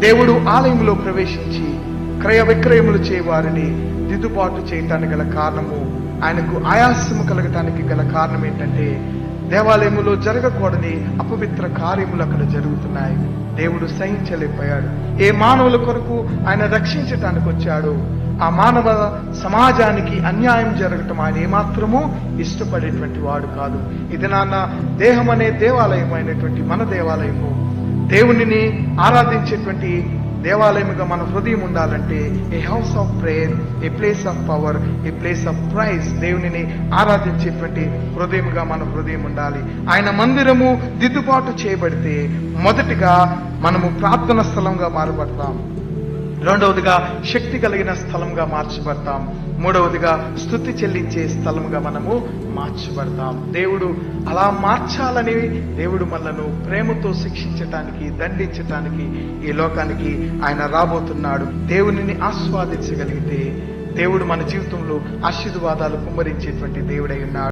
దేవుడు ఆలయంలో ప్రవేశించి క్రయ విక్రయములు చేయవారిని దిద్దుబాటు చేయటానికి గల కారణము ఆయనకు ఆయాసము కలగటానికి గల కారణం ఏంటంటే దేవాలయములో జరగకూడని అపవిత్ర కార్యములు అక్కడ జరుగుతున్నాయి. దేవుడు సహించలేకపోయాడు. ఏ మానవుల కొరకు ఆయన రక్షించటానికి వచ్చాడు? ఆ మానవ సమాజానికి అన్యాయం జరగటం ఆయన ఏమాత్రము ఇష్టపడేటువంటి వాడు కాదు. ఇది నాన్న దేహం అనే దేవాలయం అయినటువంటి మన దేవాలయము. దేవునిని ఆరాధించేటువంటి దేవాలయముగా మన హృదయం ఉండాలంటే a house of prayer a place of power a place of praise దేవునిని ఆరాధించేటువంటి హృదయముగా మన హృదయం ఉండాలి. ఆయన మందిరము దిద్దుబాటు చేయబడితే మొదటిగా మనము ప్రార్థన స్థలంగా మారబడతాం. రెండవదిగా శక్తి కలిగిన స్థలంగా మార్చబడతాం. మూడవదిగా స్థుతి చెల్లించే స్థలంగా మనము మార్చబడతాం. దేవుడు అలా మార్చాలని దేవుడు మనను ప్రేమతో శిక్షించటానికి దండించటానికి ఈ లోకానికి ఆయన రాబోతున్నాడు. దేవునిని ఆస్వాదించగలిగితే దేవుడు మన జీవితంలో ఆశీర్వాదాలు కుమ్మరించేటువంటి దేవుడై ఉన్నాడు.